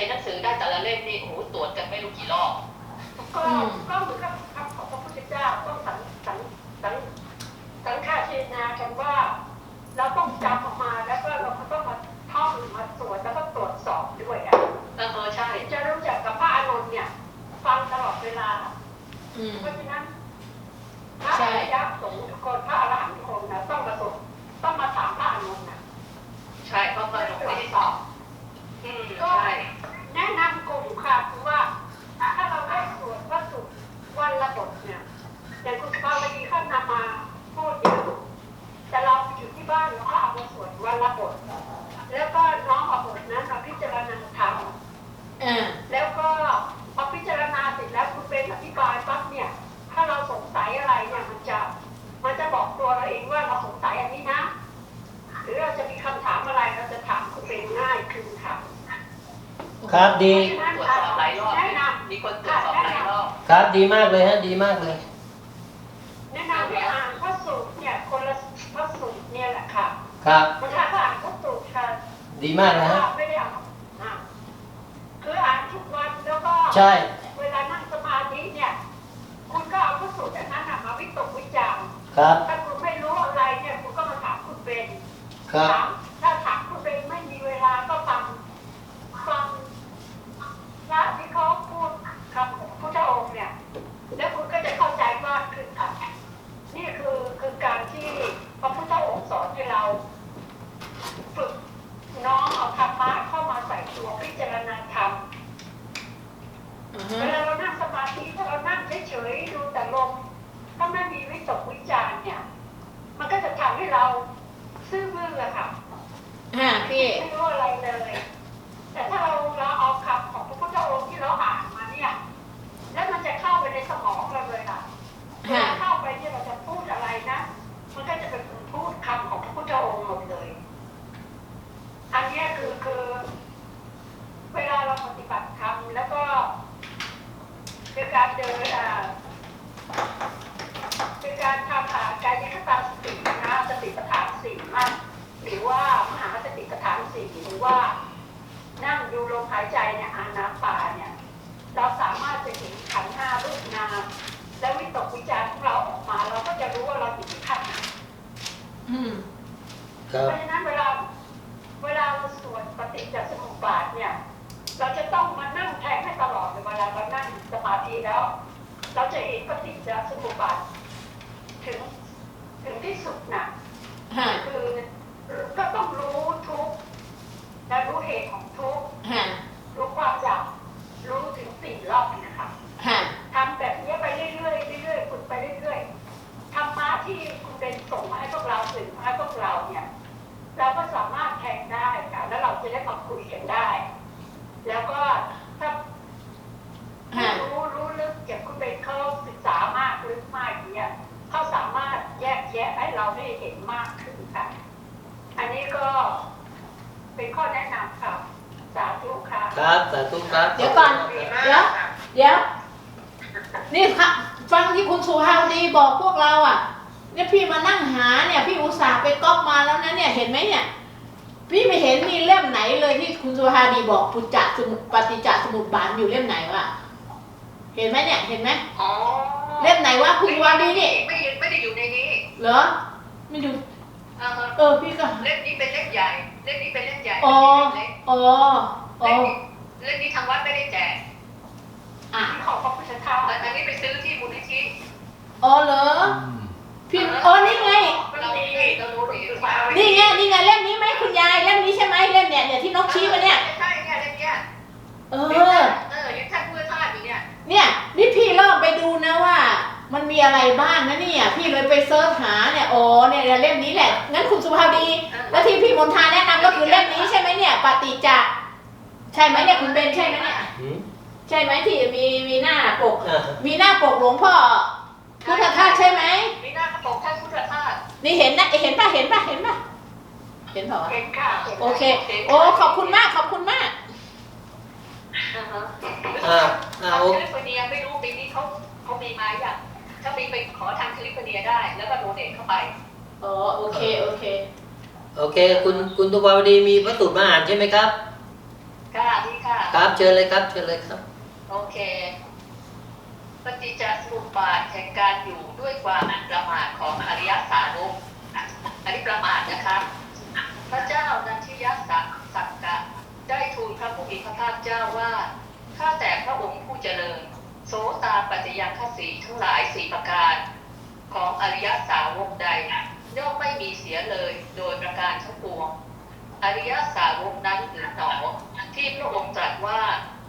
เป็นหนังสือได้แต่ละเล่มนี่โอ้โหตรวจกันไม่รู้กี่รอบก็ก็เหมือนกับคำของพระพุทธเจ้าต้องสังสังสังสังฆาเทนากันว่า เราต้องจำออกมาแล้วก็เราก็ต้องมาท่องมาตรวจแล้วก็ตรวจสอบด้วยอะเออเออใช่จะรู้จักกับพระอานนท์เนี่ย ฟังตลอดเวลาอืมเพราะฉะนั้นพระใช่อริยสงฆ์ทุกคนพระอรหันต์ทุกคนนะต้องประสบต้องมาถามพระอานนท์นะใช่เพราะมันตรไม่วจได้สอบอืมก็ใช่ แนะนำกลุ่มค่ะคือว่า ถ้าเราได้ตรวจวัตถุวันละบทเนี่ยอย่างคุณภาวดีเข้านำมาพูดเนี่ยแต่เราอยู่ที่บ้านเราก็เอามาสวดวันละบทแล้วก็น้องเอาบทนั้นมาพิจารณาธรรมอ่าแล้วก็พอพิจารณาเสร็จแล้วคุณเป็นอธิบายปั๊บเนี่ย ถ้าเราสงสัยอะไรเนี่ยมันจะ มันจะบอกตัวเราเองว่าเราสงสัย ครับดี ตรวจสอบหลายรอบแนะนำมีคนตรวจสอบหลายรอบครับดีมากเลยฮะดีมากเลย แนะนำให้อ่านพระสูตรเนี่ยคนละพระสูตรเนี่ยแหละค่ะครับมันถ้าอ่านพระสูตรค่ะดีมากนะฮะไม่ได้อ่านอ่านคืออ่านทุกวันแล้วก็ ใช่ เวลานั่งสมาธิเนี่ย คุณก็เอาพระสูตรอันนั้นน่ะมาวิตกวิจารณ์ ครับ ถ้าคุณไม่รู้อะไรเนี่ย คุณก็มาถามคุณเป็น ครับ ถามถ้าถามคุณเป็นไม่มีเวลาก็ฟังฟังพระที่เขาพูดคำของพระองค์เนี่ย แล้วคุณก็จะเข้าใจมากขึ้นค่ะ นี่คือคือการที่พระพุทธองค์สอนให้เรา ฝึกน้องเอาธรรมะเข้ามาใส่ตัวพิจารณาธรรม อ่า เว ฮะ ลาเรานั่งสมาธิถ้าเรานั่งเฉยๆดูแต่ลมถ้าไม่มีวิตกวิจารณ์เนี่ย มันก็จะทำให้ เราซื่อบื้ออะค่ะ อ่าพี่ ไม่รู้อะไรเลย แต่ถ้าเราเราเอาคำของพระพุทธองค์ที่เราอ่านมาเนี่ย แล้วมันจะเข้าไปในสมองเราเลยค่ะเวลาเข้าไปเนี่ยเราจะพูดอะไรนะ มันก็จะเป็นพูดคำของพระพุทธองค์หมดเลย อันเนี้ยคือคือ เวลาเราปฏิบัติธรรมแล้วก็ คือการเดินอ่าคือการทำอ่ากายคตาสตินะสติปัฏฐานสี่นะหรือว่ามหาสติปัฏฐานสี่หรือว่า นั่งดูลม หายใจเนี่ยอานาปาเนี่ยเราสามารถจะเห็นขันธ์ห้ารูปนามและวิตกวิจารณ์ของเราออกมา เราก็จะรู้ว่าเราอยู่ที่ขั้นไหนอืมครัเพบราะฉะนั้นเวลาเวลาเราสวดปฏิจจสมุปบาทเนี่ย เราจะต้องมานั่งแทงให้ตลอดเลยเวลาเรานั่งสมาธิแล้ว เราจะเห็นปฏิจจสมุปบาทถึงถึงที่สุดนะ ฮะ คือก็ต้องรู้ทุกข์และรู้เหตุของทุกข์ ฮะ รู้ความอยากรู้ถึงสี่รอบนะคะ ฮะ ทำแบบนี้ไปเรื่อยๆเรื่อยๆฝึกไปเรื่อยๆธรรมะที่คุณเป็นส่งมาให้พวกเราสื่อมาให้พวกเราเนี่ย เราก็สามารถแทงได้ค่ะแล้วเราจะได้มาคุยกันได้ แล้วก็ถ้า ฮะ รู้รู้ลึกอย่างคุณเป็นเขาศึกษามากลึกมากอย่างเงี้ยเขาสามารถแยกแยะให้เราได้เห็นมากขึ้นค่ะ อันนี้ก็เป็นข้อแนะนำค่ะ สาธุ ค่ะครับสาธุครับเดี๋ยวก่อน เดี๋ยว เดี๋ยว นี่ค่ะฟังที่คุณสุภาพดีบอกพวกเราอะ เนี่ยพี่มานั่งหาเนี่ยพี่อุตส่าห์ไปก๊อปมาแล้วนะเนี่ยเห็นไหมเนี่ย พี่ไม่เห็นมีเล่มไหนเลยที่คุณสุภาพดีบอกปุจจะสมุปฏิจจสมุปบาทอยู่เล่มไหนวะ เห็นไหมเนี่ย เห็นไหมอ๋อเล่มไหนวะคุณสุภาพดีนี่ไม่ไม่ได้อยู่ในนี้ เหรอ ไม่ดูอ่าฮะเออพี่ก็เล่มนี้เป็นเล่มใหญ่ เล่มนี้เป็นเล่มใหญ่อ๋อเล่มเล็กอ๋ออ๋อ เล่มนี้เล่มนี้ทางวัดไม่ได้แจกอะที่ของพระพุทธเจ้าแต่อันนี้ไปซื้อที่มูลนิธิอ๋อเหรอพี่อ๋อนี่ไง เราเรารู้ดีนี่ไงนี่ไงเล่มนี้ไหมคุณยายเล่มนี้ใช่ไหมเล่มเนี่ยเนี่ยที่นกชี้มาเนี่ยใช่เนี่ยเล่มเนี้ยเอเอออเออยังท่านผู้ทาสอยู่เนี่ย เนี่ยนี่พี่เริ่มไปดูนะว่า มันมีอะไรบ้างนะเนี่ย พี่เลยไปเซิร์ชหาเนี่ยอ๋อเนี่ยเล่มนี้แหละงั้นคุณสุภาพดี แล้วที่พี่มนทาแนะนำก็คือเล่มนี้ใช่ไหมเนี่ยปฏิจจ์ ใช่ไหมเนี่ยคุณเบนใช่ไหมเนี่ยอืมใช่ไหมที่มีมีหน้าปก อ่ามีหน้าปกหลวงพ่อพุทธทาสใช่ไหมมีหน้ากระปกท่านพุทธทาสนี่เห็นนะเห็นป่ะเห็นป่ะเห็นป่ะเห็นเปล่าวะเห็นค่ะห็นโอเค โอ้ขอบคุณมากขอบคุณมาก อ่าฮะอ่าอ่าทางโอแคลิฟอร์เนียไม่รู้ปีนี้เขาเขามีไหมอะถ้ามีไปขอทางแคลิฟอร์เนียได้ แล้วก็โดเนทเข้าไป อ๋อโอเคโอเค โอเค คุณคุณตุภาวดีมีพระสูตรมาอ่านใช่ไหมครับ ค่ะนี่ค่ะ ครับเชิญเลยครับเชิญเลยครับ โอเค ปฏิจจสมุปบาทแห่งการอยู่ด้วยความประมาทของอริยสาวกอันนี้ประมาทนะคะ พระเจ้านันทิยสักสักกะได้ทูลพระผู้มีพระภาคเจ้าว่าข้าแต่พระองค์ผู้เจริญ โสตาปัจจยังคสีทั้งหลายสี่ประการ ของอริยสาวกใดย่อมไม่มีเสียเลยโดยประการทั้งปวง อริยสาวกนั้นหรือหนอ ที่พระองค์ตรัสว่า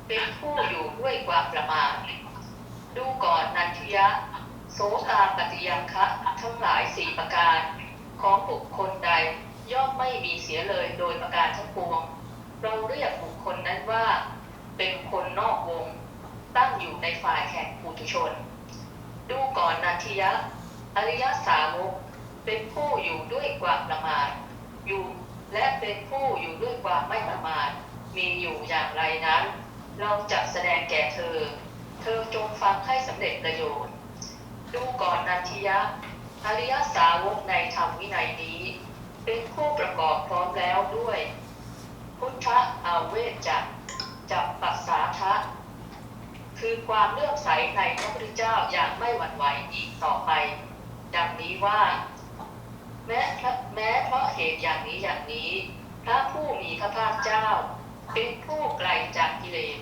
เป็นผู้อยู่ด้วยความประมาทดูก่อนนันทิยะ โสตาปฏิยังคะทั้งหลายสี่ประการ ของบุคคลใดย่อมไม่มีเสียเลยโดยประการทั้งปวง เราเรียกบุคคลนั้นว่า เป็นคนนอกวง ตั้งอยู่ในฝ่ายแห่งปุถุชน ดูก่อนนันทิยะ อริยสาวกเป็นผู้อยู่ด้วยความประมาทอยู่และเป็นผู้อยู่ด้วยความไม่ประมาท มีอยู่อย่างไรนั้น เราจะแสดงแก่เธอ เธอจงฟังให้สำเร็จประโยชน์ ดูก่อนนันทิยะ อริยสาวกในธรรมวินัยนี้ เป็นผู้ประกอบพร้อมแล้วด้วย พุทธอาเวจจะจับปัสสาทะคือความเลื่อมใสในพระพุทธเจ้าอย่างไม่หวั่นไหวอีกต่อไป ดังนี้ว่า แม้แม้เพราะเหตุอย่างนี้อย่างนี้ พระผู้มีพระภาคเจ้า เป็นผู้ไกลจากกิเลส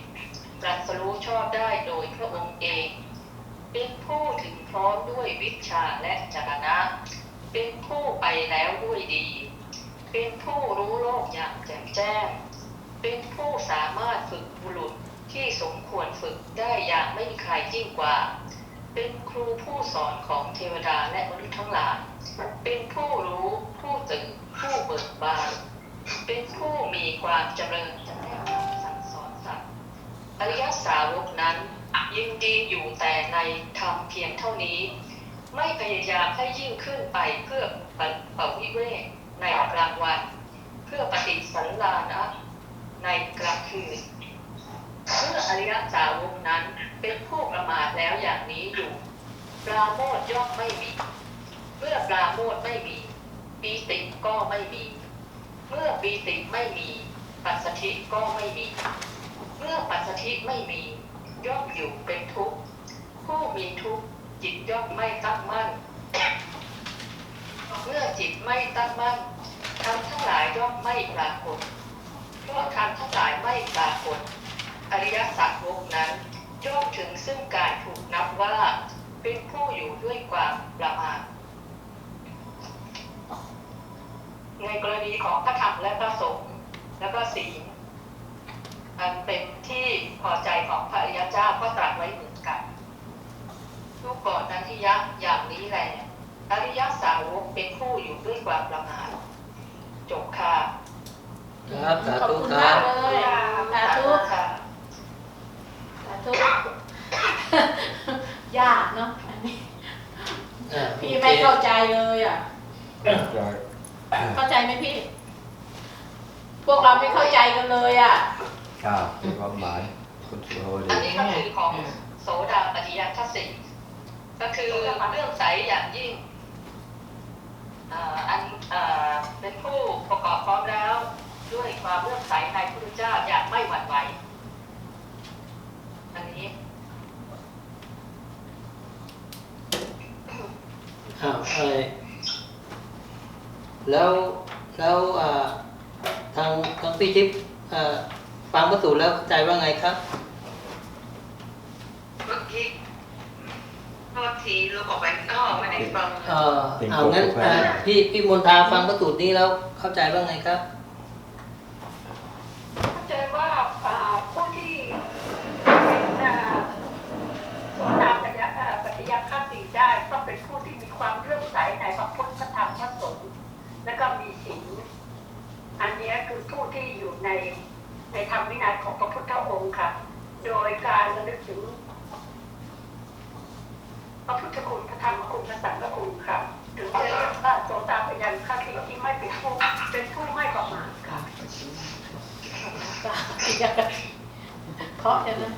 ตรัสรู้ชอบได้โดยพระองค์เอง เป็นผู้ถึงพร้อมด้วยวิชาและจรณะ เป็นผู้ไปแล้วด้วยดี เป็นผู้รู้โลกอย่างแจ่มแจ้ง เป็นผู้สามารถฝึกบุรุษที่สมควรฝึกได้อย่างไม่มีใครยิ่งกว่า เป็นครูผู้สอนของเทวดาและมนุษย์ทั้งหลาย เป็นผู้รู้ ผู้ตื่นผู้เบิกบาน เป็นผู้มีความเจริญ อริยสาวกนั้นยินดีอยู่แต่ในธรรมเพียงเท่านี้ ไม่พยายามให้ยิ่งขึ้นไปเพื่อปปวิเวกในกลางวัน เพื่อปฏิสันลานะในกลางคืนเมื่ออริยสาวกนั้นเป็นผู้ประมาทแล้วอย่างนี้อยู่ปราโมทย่อมไม่มีเมื่อปราโมทไม่มีปีติก็ไม่มี เมื่อปีติไม่มี ปัสสธิก็ไม่มี เมื่อปัสสธิไม่มี ย่อมอยู่เป็นทุกข์ ผู้มีทุกข์จิตย่อมไม่ตั้งมั่น เมื่อจิตไม่ตั้งมั่นธรรมทั้งหลายย่อมไม่ปรากฏ เพราะธรรมทั้งหลายไม่ปรากฏ อริยสัจวกนั้นย่อมถึงซึ่งการถูกนับว่า เป็นผู้อยู่ด้วยความประมาทในกรณีของพระธรรมและพระสงฆ์และก็ศีล อันเป็นที่พอใจของพระอริยเจ้าก็ตรัสไว้เหมือนกันดูก่อนนั้นที่ยักษ์อย่างนี้แหละอริยสาวกเป็นผู้อยู่ด้วยความประมาทจบค่ะครับสาขอบธุคุณคมารักบเลยสาธุค่ะสาธุยากเนาะอันนี้อ่าพี่โอคไม่เข้าใจเลยอะใช่เข้าใจไหมพี่ พวกเราไม่เข้าใจกันเลยอะ ครับเป็นความหมายคุณสุภาวอันดีนี้ก็คือของโสดาปฏิยัคสิก็คือเรื่องใสอย่างยิ่งอ่าอันอ่าเป็นผู้ประกอบพร้อมแล้ว ด้วยความเลื่อมใสในพระพุทธเจ้าอย่างไม่หวั่นไหวอันนี้อ้าวอะไรแล้วแล้วอ่าทางทางพี่ทิพย์อ่า ฟังพระสูตรแล้วเข้าใจว่าไงครับเมื่อกี้โทษทีเราออกไปข้างนอกไม่ได้ฟังเออเอางั้นอ่าพี่พี่มนทาฟังพระสูตรนี้แล้วเข้าใจว่าไงครับ เข้าใจว่าอ่าผู้ที่เป็นอ่าโสดาปัญญาอ่าปัญญาคติได้ก็เป็นผู้ที่มีความเลื่อมใสในพระพุทธพระธรรมพระสงฆ์และก็มีศีลอันเนี้ยคือผู้ที่อยู่ใน ในธรรมวินัยของพระพุทธองค์ค่ะ โดยการระลึกถึงพระพุทธคุณพระธรรมคุณพระสังฆคุณค่ะถึงจะเรียกว่าโสตาปัญญาคติที่ไม่เป็นผู้เป็นผู้ไม่ประมาทค่ะเพราะฉะนั้น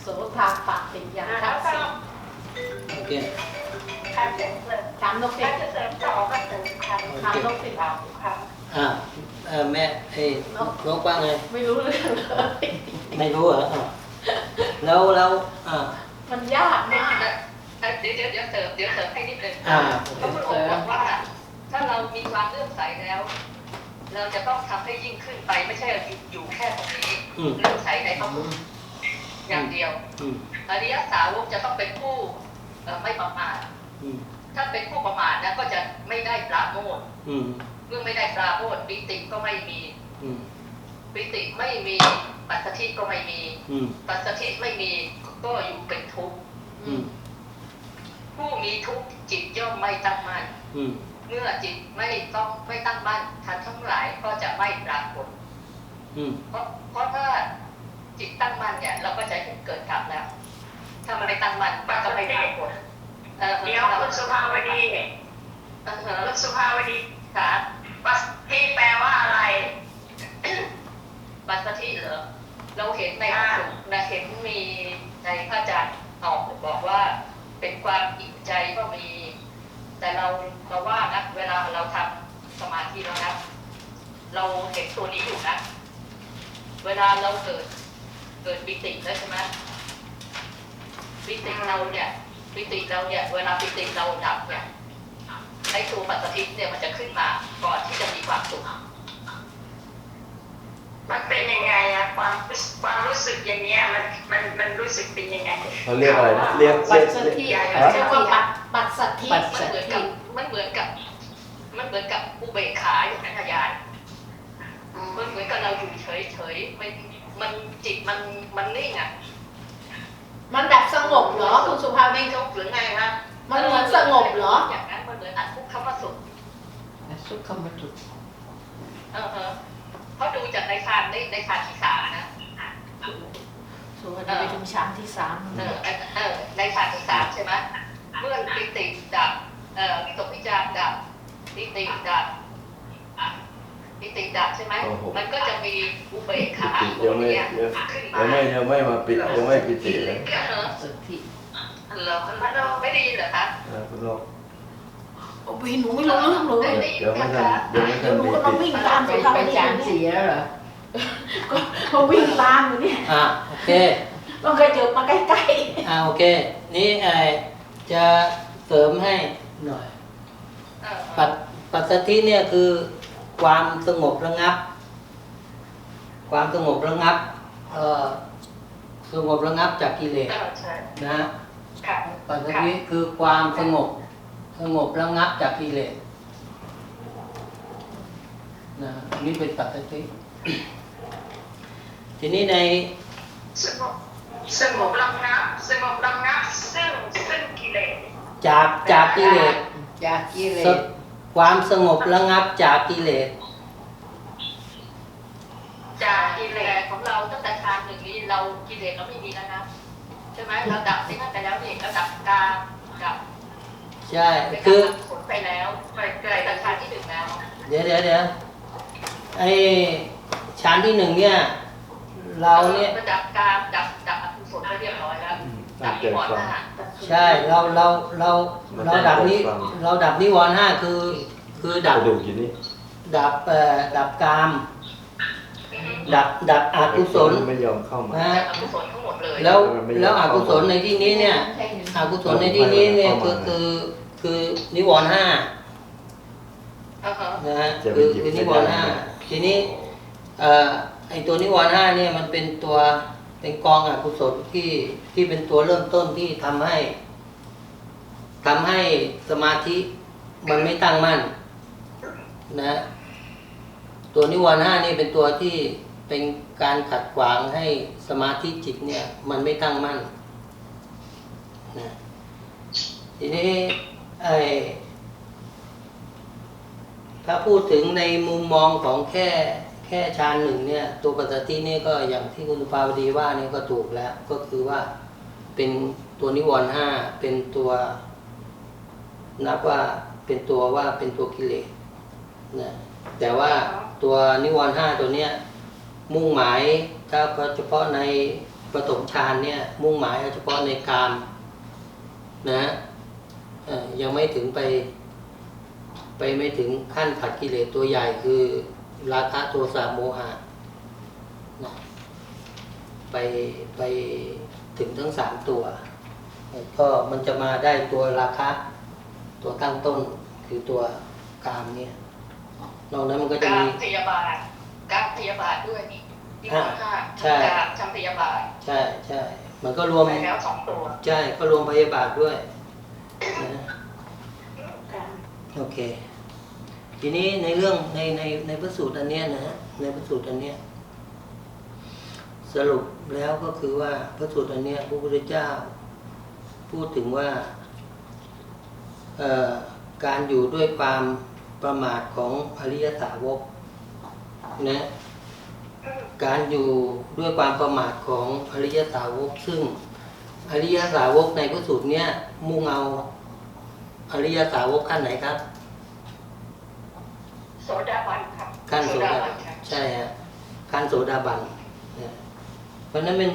โสภาปะติยาแล้ทัวกก็ษิโอเคการเสริมเสริมถามนกสิการจะเสริมต่อก็เสริมค่ะถามนกสิเราค่ะอ่า เอ่อแม่เอ้ยนกว่าไงไม่รู้เรื่องเลยไม่รู้เหรออะแล้วแล้วอ่า มันยากมากเดี๋ยวเดี๋ยวเดี๋ยวเสริมเดี๋ยวเสริมให้นิดนึงอ่า พระพุทธองค์บอกว่า ถ้าเรามีความเลื่อมใสแล้ว เราจะต้องทำให้ยิ่งขึ้นไปไม่ใช่อยู่แค่ตรงนี้อืม เลื่อมใสในพระพุทธอย่างเดียว อืมอริยสาวกจะต้องเป็นผู้เอ่อไม่ประมาท อืมถ้าเป็นผู้ประมาทนะก็จะไม่ได้ปราโมทย์อืม เมื่อไม่ได้ปราโมทย์ปิติก็ไม่มีอืมปิติไม่มีปัสสธิก็ไม่มีอืมปัสสธิไม่มีก็อยู่เป็นทุกข์อืมผู้มีทุกข์จิตย่อมไม่ตั้งมั่นอืมเมื่อจิตไม่ต้องไม่ตั้งมั่นทันทั้งหลายก็จะไม่ปรากฏอืมเพราะเพราะถ้าจิตตั้งมั่นเนี่ย เราก็จะเห็นเกิดกลับแล้วถ้ามันไม่ตั้งมั่นมันก็ไม่ปรากฏเออเดี๋ยวคุณสุภาวดีเออเออคุณสุภาวดีค่ะ ปัสที่แปลว่าอะไรปัสสธิเหรอเราเห็นในพระสูตรนะเห็นมีในพระอาจารย์ออกบอกว่า เป็นความอิ่มใจก็มี แต่เราเราว่านะเวลาเราทำสมาธิแล้วนะเราเห็นตัวนี้อยู่นะ เวลาเราเกิดเกิดปิติแล้วใช่ไหมปิติเราเนี่ยปิติเราเนี่ย เวลาปิติเราดับเนี่ย ไอ้ตัวปัสสธิเนี่ยมันจะขึ้นมาก่อนที่จะมีความสุขมันเป็นยังไงอะความความรู้สึกอย่างเงี้ยมันมันมันรู้สึกเป็นยังไงเขาเรียกอะไรนะเรียกปัเรียสกสเรียกธิฮะเรียกว่าปัดปัดสัทธิมันเหมือนกับมันเหมือนกับ มันเหมือนกับอุเบกขาอย่างนั้นนะยายมันเหมือนกับเราอยู่เฉยเฉยๆไม่มันจิตมันมันนิ่งอะมันแบบสงบเหรอคุณสุภาพไม่นี่จบหรือไงฮะมันเหมือนสงบเหรออย่างนั้นมัน เหมือนอัดทุกขมสุขสุขมทุกเออฮะเพราะดูจากในฌานในในฌานที่สามนะส่วนไปถึงชั้นที่สามเออเออเออในฌานที่สามใช่ไหมเมื่อปิติดับเอ่อวิตกวิจารณ์ดับปิติดับปิติดับใช่ไหมมันก็จะมีอุเบกขาปิดตัยัวงไม่เนี้ยยังขึ้นมายังไม่ยังไม่มาปิดยังไม่ปิติเลยเออสัทธิเหรอไม่ได้ยินเหรอคะนะคุณโลก โอ้ยหนูไม่รู้เรื่องเลย เดี๋ยวไม่ทันเดี๋ยวไม่ทัเดี๋ยนวหนูมีก็มาปิดวิ่งตามสุภาพนี่เสียเหรอก็มาวิ่งตามอยู่เนี่ยอ่าโอเคต้องเคยเจอมาใกล้อ่าโอเค นี่ไอจะเสริมให้หน่อยเออปัจปัสสธิเนี่ยคือความสงบระงับ ความสงบระงับเอ่อสงบระงับจากกิเลสเออใช่นะฮะค่ะปัสสธิคือความสงบ สงบระงับจากกิเลสนะอันนี่เป็นปัสสธิทีนี้ในสงบสงบระงับสงบระงับซึ่งซึ่งกิเลสจากจากกิเลสๆจากกิเลสสความสงบระงับจากกิเลสจากกิกิเลเลสสของเราตั้งแต่ฌานหนึ่งนี้เรากิเลสเราไม่มีแล้วนะใช่ไหมเราดับที่นั่นไปแล้วนี่เราดับกามดับ ใช่ คืคืออผลไปแล้วไปเกิดแต่ฌานที่หนึ่งแล้ว เดี๋ยวเดี๋ยวเดี๋ยวไอชั้นที่หนึ่งเนี่ย เราเนี่ยเราดับกามดับดับอกุศลไปเรียบร้อยแล้วตั้ดังบใจนิวรณ์ฟังห้าใช่เราเราเราเราดับนี้มันเป็นความเราดับนิวรณ์ห้าคือ คือดับกระดูกอยู่นี่ดับเอ่อดับกาม ดับดับอกุศลไม่ยอมเข้ามานะดัฮะบอกุศลทั้งหมดเลยแล้วมันไม่ยอมแล้วอกุศลในที่นี้เนี่ยอกุศลในที่นี้เนี่ยคือคือคือนิวรณ์ห้าอ่าฮะนะฮะจะไปคือหยิบคือไม่นิวรณ์ได้ห้าทีนี้เอ่อไอตัวนิวรณ์ห้าเนี่ยมันเป็นตัวเป็นกองอกุศลที่ที่เป็นตัวเริ่มต้นที่ทำให้ทำให้สมาธิมันไม่ตั้งมั่นนะตัวนิวรณ์ห้านี่เป็นตัวที่ เป็นการขัดขวางให้สมาธิจิตเนี่ย มันไม่ตั้งมั่นนะทีนี้ไอถ้าพูดถึงในมุมมองของแค่แค่ชานหนึ่งเนี่ย ตัวปัจจัยนี่ก็อย่างที่คุณสุภาวดีว่านี่ก็ถูกแล้ว ก็คือว่าเป็นตัวนิวรณ์ห้าเป็นตัวนับว่าเป็นตัวว่าเป็นตัวกิเลสนะแต่ว่าตัวนิวรณ์ห้าตัวเนี้ย มุ่งหมายถ้าเฉพาะในปฐมฌานเนี่ยมุ่งหมายเฉพาะในกามนะยังไม่ถึงไป ไปไม่ถึงขั้นขัดกิเลสตัวใหญ่คือราคะโทสะโมหะนะไปไปถึงทั้งสามตัว ก็มันจะมาได้ตัวราคาตัวตั้งต้นคือตัวกามเนี่ยนอกนั้นมันก็จะมีพยาบาล พยาบาลด้วยนี่ที่ข้อห้าใช่ทำการทำพยาบาลใช่ใช่มันก็รวมไปแล้วสองตัวใช่ก็รวมพยาบาทด้วยนะโอเค ทีนี้ในเรื่องในในในพระสูตรอันเนี้ยนะฮะในพระสูตรอันเนี้ยสรุปแล้วก็คือว่าพระสูตรอันเนี้ยพระพุทธเจ้า พูดถึงว่าเอ่อการอยู่ด้วยความประมาทของอริยสาวกนะ การอยู่ด้วยความประมาทของอริยสาวก ซึ่งอริยสาวกในพระสูตรเนี้ยมุ่งเอาอริยสาวกขั้นไหนครับโสดาบันครับขั้นโสดาโสดาบับันนครับใช่ฮะขั้นโสดาบันนะเพราะฉะนั้นเป็น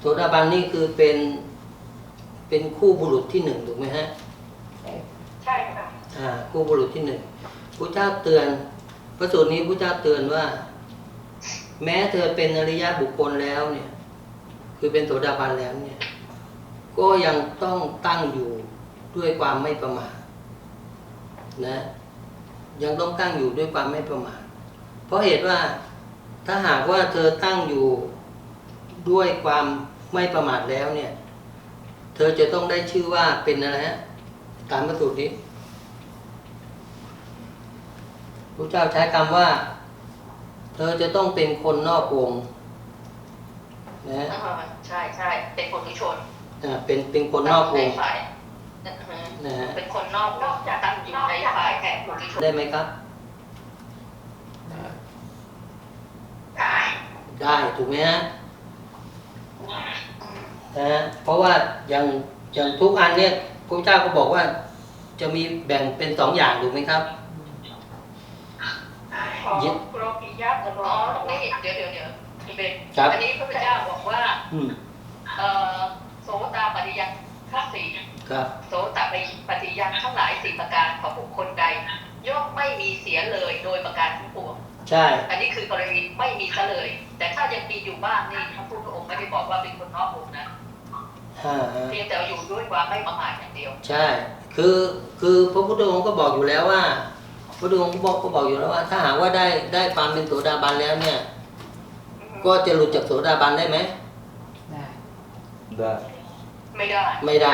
โสดาบันนี่คือเป็นเป็นคู่บุรุษที่หนึ่งถูกไหมฮะใช่ค่ะอ่าคู่บุรุษที่หนึ่งพระเจ้าเตือนพระสูตรนี้พระเจ้าเตือนว่า แม้เธอเป็นอริยบุคคลแล้วเนี่ย คือเป็นโสดาบันแล้วเนี่ย ก็ยังต้องตั้งอยู่ด้วยความไม่ประมาทนะ ยังต้องตั้งอยู่ด้วยความไม่ประมาทเพราะเหตุว่าถ้าหากว่าเธอตั้งอยู่ด้วยความไม่ประมาทแล้วเนี่ย เธอจะต้องได้ชื่อว่าเป็นอะไรฮะตามพระสูตรนี้พระเจ้าใช้คำว่า เธอจะต้องเป็นคนนอกวงนะอ่าใช่ใช่เป็นคนทุชนอ่าเป็นเป็นคนนอกวงในฝ่ายอือฮึนะฮะเป็นคนนอกวงตั้งอยู่ในฝ่ายแห่งผู้ทุชนได้ไหมครับได้ได้ถูกไหมฮะนะฮะเพราะว่าอย่างอย่างทุกอันเนี่ยพระเจ้าก็บอกว่าจะมีแบ่งเป็นสองอย่างถูกไหมครับ ของยึดโลกิยะกับโลอ๋อกินี่เดี๋ยวเดี๋ยวเดี๋ยวอีเบนครับอันนี้พระพุทธเจ้าบอกว่าอืมเอ่อโสตาปฏิยังข้าสี่ครับโสตปฏิยังทั้งหลายสี่ประการของบุคคลใดย่อมไม่มีเสียเลยโดยประการทั้งปวงใช่ อันนี้คือกรณีไม่มีซะเลย แต่ถ้ายังมีอยู่บ้างนี่พระพุทธองค์ไม่ได้บอกว่าเป็นคนนอกวงนะอ่าฮะเพียงแต่ว่าอยู่ด้วยความไม่ประมาทอย่างเดียว ใช่ คือคือพระพุทธองค์ก็บอกอยู่แล้วว่า พระพุทธองค์ก็บอกก็บอกอยู่แล้วว่า ถ้าหากว่าได้ได้ความเป็นโสดาบันแล้วเนี่ย ก็จะหลุดจากโสดาบันได้ไหมได้ไม่ได้ ไม่ได้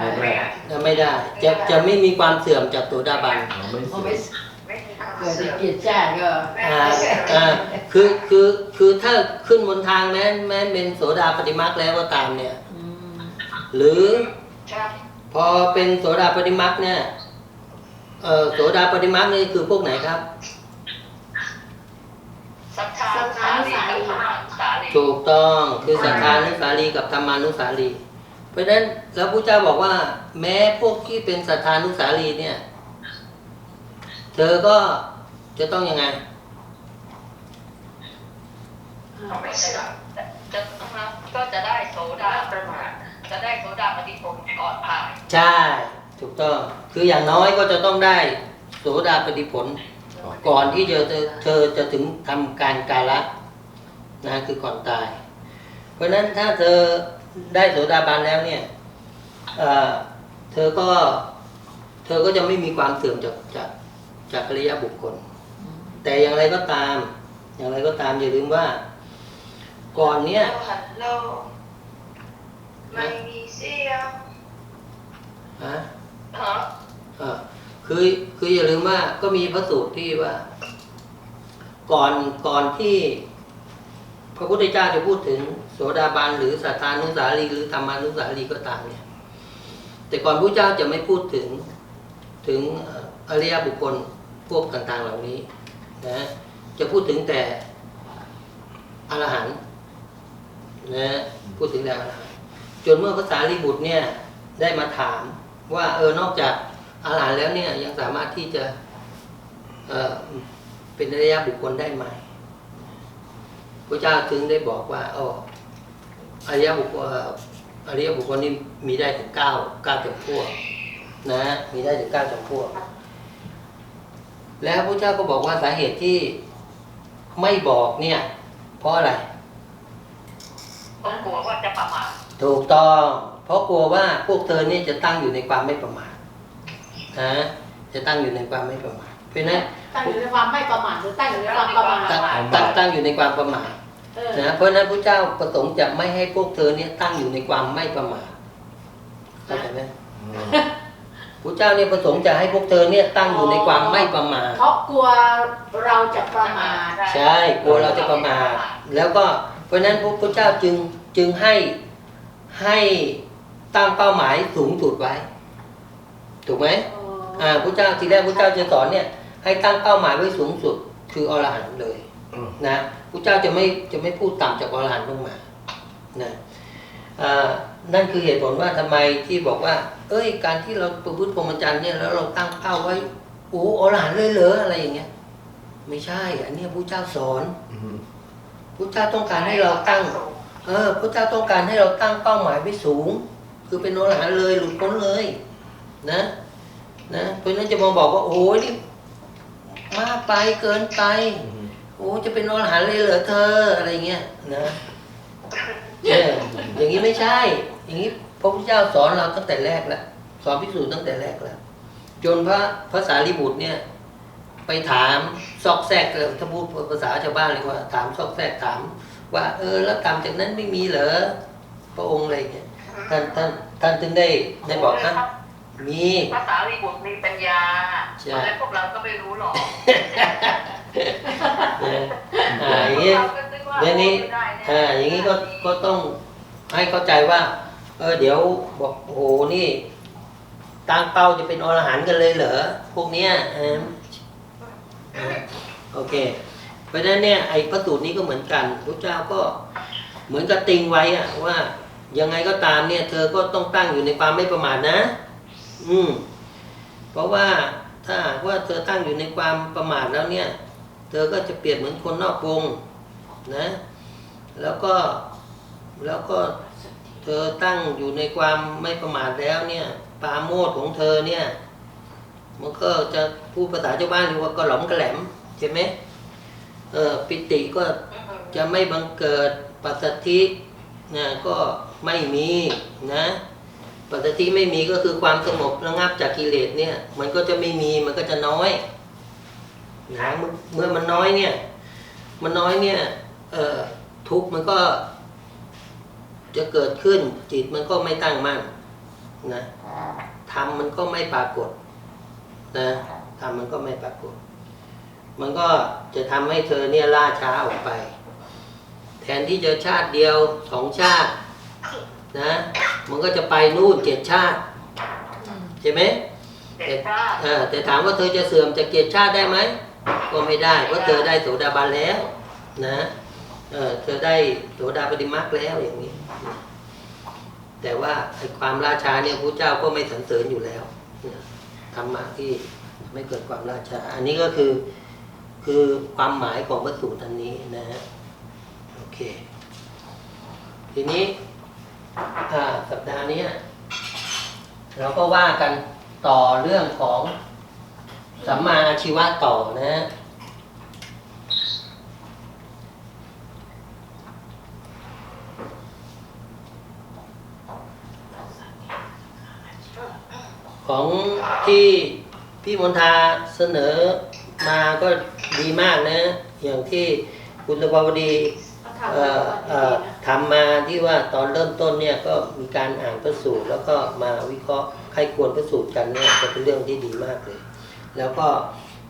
ไม่ได้ไม่ได้ จะจะไม่มีความเสื่อมจากโสดาบันเราไม่เอาเสีไปยไม่มีความเกิดเสื่อมจิตจ้าก็อ่าอ่าคือคือคือถ้าขึ้นบนทางแม้แม้เป็นโสดาปฏิมาคแล้วก็ตามเนี่ยอืมหรือใช่พอเป็นโสดาปฏิมาคเนี่ย เอ่อโสดาปฏิมาคนี่คือพวกไหนครับศรัทธาสาลีกับธรรมสาลีถูกต้องคือสัทธานุสารีกับธรรมานุสารีเพราะฉะนั้นแล้วพระเจ้าบอกว่า แม้พวกที่เป็นสัทธานุสารีเนี่ย เธอก็จะต้องยังไงไม่เสื่อมจะก็จะได้โสดาประมาทจะได้โสดาปฏิผลก่อนตายใช่ ถูกต้องคืออย่างน้อยก็จะต้องได้โสดาปฏิผล ก่อนที่เธอเธอเธอจะถึงทำการกาละนะคือก่อนตาย เพราะฉะนั้นถ้าเธอได้โสดาบันแล้วเนี่ยเอ่อเธอก็เธอก็จะไม่มีความเสื่อมจากจากจากอริยบุคคล แต่อย่างไรก็ตาม อย่างไรก็ตามอย่าลืมว่า ก่อนเนี้ยฮัลโหลไม่มีเสียงฮะฮะเอ่อ คือคืออย่าลืมว่าก็มีพระสูตรที่ว่า ก่อนก่อนที่ พระพุทธเจ้าจะพูดถึง โสดาบันหรือสัทธานุสารีหรือธรรมานุสารีก็ตามเนี่ย แต่ก่อนพระเจ้าจะไม่พูดถึงถึงอริยบุคคลพวกต่างๆเหล่านี้นะจะพูดถึงแต่อรหันต์นะพูดถึงแต่อรหันต์จนเมื่อภาษารีบุตรเนี่ยได้มาถาม ว่าเออนอกจากอรหันต์แล้วเนี่ยยังสามารถที่จะเอ่อเป็นอริยบุคคลได้ไหมพระเจ้าถึงได้บอกว่าอ๋ออริยบุคคลเอ่ออริยบุคคลนี่มีได้ถึงเก้าเก้าจำพวกนะ มีได้ถึงเก้าจำพวก แล้วพระเจ้าก็บอกว่าสาเหตุที่ไม่บอกเนี่ย เพราะอะไรเพราะกลัวว่าจะประมาทถูกต้อง เพราะกลัวว่าพวกเธอเนี่ยจะตั้งอยู่ในความไม่ประมาทนะจะตั้งอยู่ในความไม่ประมาทเพราะฉะนั้นตั้งอยู่ในความไม่ประมาทหรือตั้งอยู่ในความประมาทตั้งตั้งตั้งอยู่ในความประมาทเออนะเพราะฉะนั้นพระเจ้าประสงค์จะไม่ให้พวกเธอเนี่ยตั้งอยู่ในความไม่ประมาทเข้าใจไหมอืมพระเจ้าเนี่ยประสงค์จะให้พวกเธอเนี่ยตั้งอยู่ในความไม่ประมาทเพราะกลัวเราจะประมาทใช่กลัวเราจะประมาทแล้วก็เพราะฉะนั้นพระพุทธเจ้าจึงจึงให้ให้ ตั้งเป้าหมายสูงสุดไว้ ถูกไหมอ่าพระเจ้าทีแรกพระเจ้าจะสอนเนี่ย ให้ตั้งเป้าหมายไว้สูงสุด คืออรหันต์เลยอืมนะพระเจ้าจะไม่จะไม่พูดต่ำจากอรหันต์ลงมานะอ่านั่นคือเหตุผลว่าทำไมที่บอกว่า เอ้ย การที่เราประพฤติพรหมจรรย์เนี่ยแล้วเราตั้งเป้าไว้โอ้อรหันต์เลยเหรออะไรอย่างเงี้ย ไม่ใช่ อันเนี้ยพระเจ้าสอนอืมพระเจ้าต้องการให้เราตั้ง เออพระเจ้าต้องการให้เราตั้งเป้าหมายไว้สูง คือเป็นโอรหันต์เลยหลุดพ้นเลยนะนะเพราะฉะนั้นจะมาบอกว่าโอ้ยนี่มากไปเกินไปโอ้จะเป็นโอรหันต์เลยเหรอเธออะไรเงี้ยนะเอออย่างนี้ไม่ใช่ อย่างนี้พระพุทธเจ้าสอนเราตั้งแต่แรกแล้วสอนพิสูจน์ตั้งแต่แรกแล้วจนพระพระสารีบุตรเนี่ย ไปถามซอกแซกเออถ้าพูดภาษาชาวบ้านเลยว่า ถามซอกแซกถาม ว่า เออ แล้วกรรมจากนั้นไม่มีเหรอพระองค์อะไรเงี้ย ท่านท่านท่านถึงได้ได้บอกนะมีภาษาลีบุตรมีปัญญาใช่แล้วพวกเราก็ไม่รู้หรอกเอออ่าอย่างนี้เราก็นึกว่าเดี๋ยวนี้โอ้ได้แอ่าอย่างนี้ก็ก็ต้องให้เข้าใจว่า เออเดี๋ยวบอกโอ้โหนี่ตั้งเป้าจะเป็นอรหันต์กันเลยเหรอพวกเนี้ยเอออ่าโอเค เพราะฉะนั้นเนี่ยไอ้พระสูตรนี้ก็เหมือนกันพระเจ้าก็เหมือนกับติงไว้อะว่า ยังไงก็ตามเนี่ย เธอก็ต้องตั้งอยู่ในความไม่ประมาทนะ อืม เพราะว่าถ้าว่าเธอตั้งอยู่ในความประมาทแล้วเนี่ย เธอก็จะเปรียบเหมือนคนนอกวงนะ แล้วก็แล้วก็เธอตั้งอยู่ในความไม่ประมาทแล้วเนี่ยปาโมทย์ของเธอเนี่ย มันก็จะพูดภาษาชาวบ้านเรียกว่ากระหลอมกระแหลมใช่ไหมเออปิติก็จะไม่บังเกิดปัสสธินะก็ ไม่มีนะปัสสธิไม่มีก็คือความสงบระงับจากกิเลสเนี่ย มันก็จะไม่มีมันก็จะน้อยนะเมื่อมันน้อยเนี่ย มันน้อยเนี่ยเอ่อทุกมันก็ จะเกิดขึ้นจิตมันก็ไม่ตั้งมั่นนะธรรมมันก็ไม่ปรากฏนะธรรมมันก็ไม่ปรากฏ มันก็จะทำให้เธอเนี่ยล่าช้าออกไป แทนที่จะชาติเดียวสองชาติ นะ มันก็จะไปนู่นเจ็ดชาติใช่ไหมเด็กชาติเออแต่ถามว่าเธอจะเสื่อมจากเกียรติชาติได้ไหมก็ไม่ได้เพราะเธอได้โสดาบันแล้ว นะเออเธอได้โสดาปฏิมาคแล้วอย่างนี้ แต่ว่าไอ้ความราชาเนี่ยพระเจ้าก็ไม่สรรเสริญอยู่แล้วนะธรรมะที่ไม่เกิดความราชา อันนี้ก็คือคือความหมายของพระสูตรอันนี้นะฮะโอเค ทีนี้อ่า สัปดาห์นี้เราก็ว่ากันต่อเรื่องของสัมมาอาชีวะต่อนะฮะของที่พี่มนทาเสนอมาก็ดีมากนะ อย่างที่คุณตะวดี ทำมาที่ว่าตอนเริ่มต้นเนี่ยก็มีการอ่านพระสูตรแล้วก็มาวิเคราะห์ใครควรพระสูตรกันเนี่ยจะเป็นเรื่องที่ดีมากเลย แล้วก็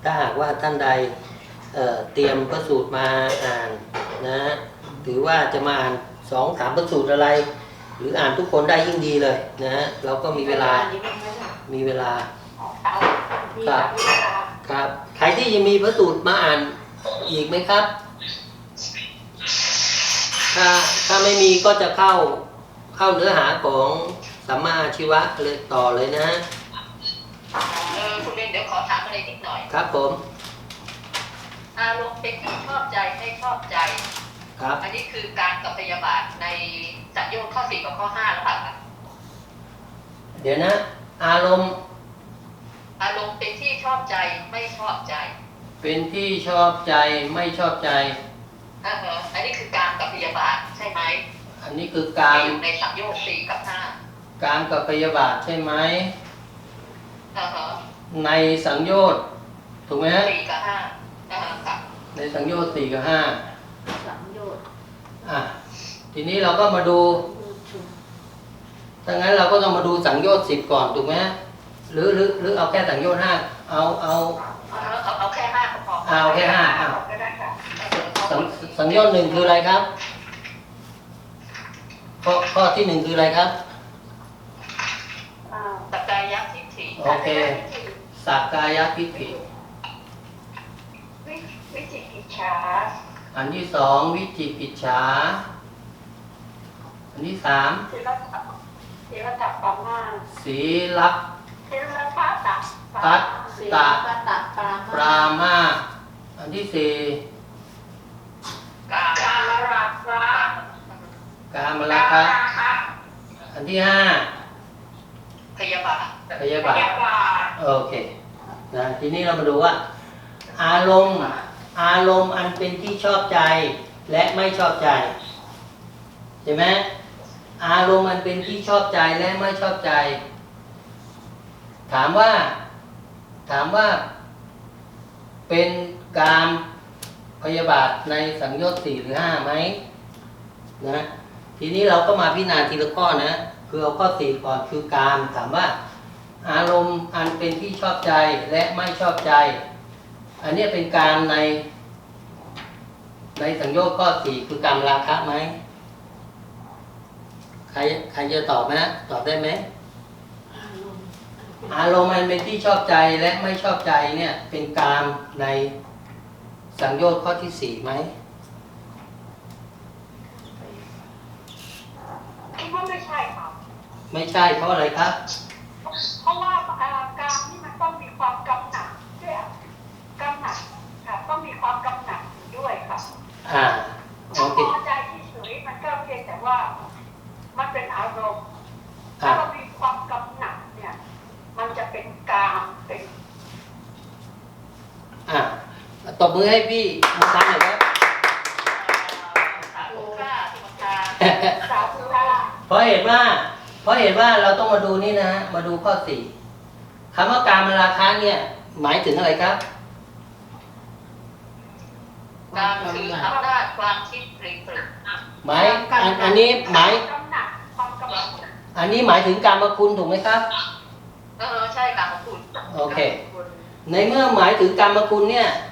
ถ้าหากว่าท่านใดเอ่อเตรียมพระสูตรมาอ่านนะหรือว่าจะมาอ่านสองสามพระสูตรอะไร หรืออ่านทุกคนได้ยิ่งดีเลยนะเราก็มีเวลามีเวลาครับครับใครที่ยังมีพระสูตรมาอ่านอีกไหมครับ ถ้าถ้าไม่มีก็จะเข้าเข้าเนื้อหาของสัมมาอาชีวะเลยต่อเลยนะเออคุณเบนเดี๋ยวขอถามอะไรนิดหน่อย ครับผม อารมณ์เป็นที่ชอบใจไม่ชอบใจ ครับ อันนี้คือการกับพยาบาทในสัญญาข้อสี่กับข้อห้าแล้วค่ะเดี๋ยวนะ อารมณ์ อารมณ์เป็นที่ชอบใจไม่ชอบใจ เป็นที่ชอบใจไม่ชอบใจ อ่าฮะอันนี้คือการกับพยาบาทใช่ไหมคอันนี้คือการอยู่ในสังโยชน์สี่กับห้าการกับพยาบาทใช่ไหมอ่าฮะในสังโยชน์ถูกไหมฮะสี่กับห้าอ่าฮะค่ะในสังโยชน์สี่กับห้าสังโยชน์อะทีนี้เราก็มาดูถ้างั้นเราก็ต้องมาดูสังโยชน์สิบก่อนถูกไหมฮะหรือหรือหรือเอาแค่สังโยชน์ห้าเอาเอาเอาเอาเอาแค่ห้าก็พอเอาแค่ห้าอะก็ได้ค่ะสัง สังโยชน์หนึ่งคืออะไรครับ ข้อข้อที่หนึ่งคืออะไรครับอ่าสกายทิฏฐิโอเคสักกายทิฏฐิวิวิจิกิจฉาอันที่สองวิจิกิจฉาอันที่สามศิลปะศิลปะปามาศีลักศิลปะตัดตัดสีปะตัดปราปรามาสอันที่สี่ กาการละราคะกามราคะอันที่ห้าพยาบาทพยาพบาทยาบาทโอเคนะทีนี้เรามาดูว่า อารมณ์อารมณ์อันเป็นที่ชอบใจและไม่ชอบใจใช่ไหมอารมณ์อันเป็นที่ชอบใจและไม่ชอบใจ ถามว่า ถามว่า เป็นการ พยาบาทในสังโยชน์สี่หรือห้าไหมนะทีนี้เราก็มาพิจารณาทีละข้อนะคือเอาข้อสี่ก่อนคือการถามว่า อารมณ์อันเป็นที่ชอบใจและไม่ชอบใจ อันเนี้ยเป็นการใน ในสังโยชน์ข้อสี่คือกรรมราคะไหมใครใครจะตอบไหมฮะตอบได้ไหมอารมณ์อันเป็นที่ชอบใจและไม่ชอบใจเนี่ยเป็นกามใน สังโยชน์ข้อที่สี่ไหมคิดว่าไม่ใช่ค่ะไม่ใช่เพราะอะไรครับ เพราะว่าอ่าการที่มันต้องมีความกำหนัดด้วยกำหนัดค่ะต้องมีความกำหนัดอยู่ด้วยค่ะอ่าโอถ้าเคพอใจเฉยๆมันก็เพียงแต่ว่า มันเป็นอารมณ์ อ่า ถ้าเรามีความกำหนัดเนี่ย มันจะเป็นกามเป็น อ่า ตบมือให้พี่มุทันหน่อยครับสาธุค่ะทุกทาสาธุค่ะเพราะเหตุว่า เพราะเหตุว่าเราต้องมาดูนี่นะฮะมาดูข้อสี่คำว่าการมราคะเนี่ย หมายถึงอะไรครับการคืออำนาจความคิดปริปรึกหมายอันอันนี้หมายกำหนัดความกำหนัดอันนี้หมายถึงการมาคุณถูกไหมครับ เออใช่การของคุณโอเค ในเมื่อหมายถึงกรรมคุณเนี่ยถ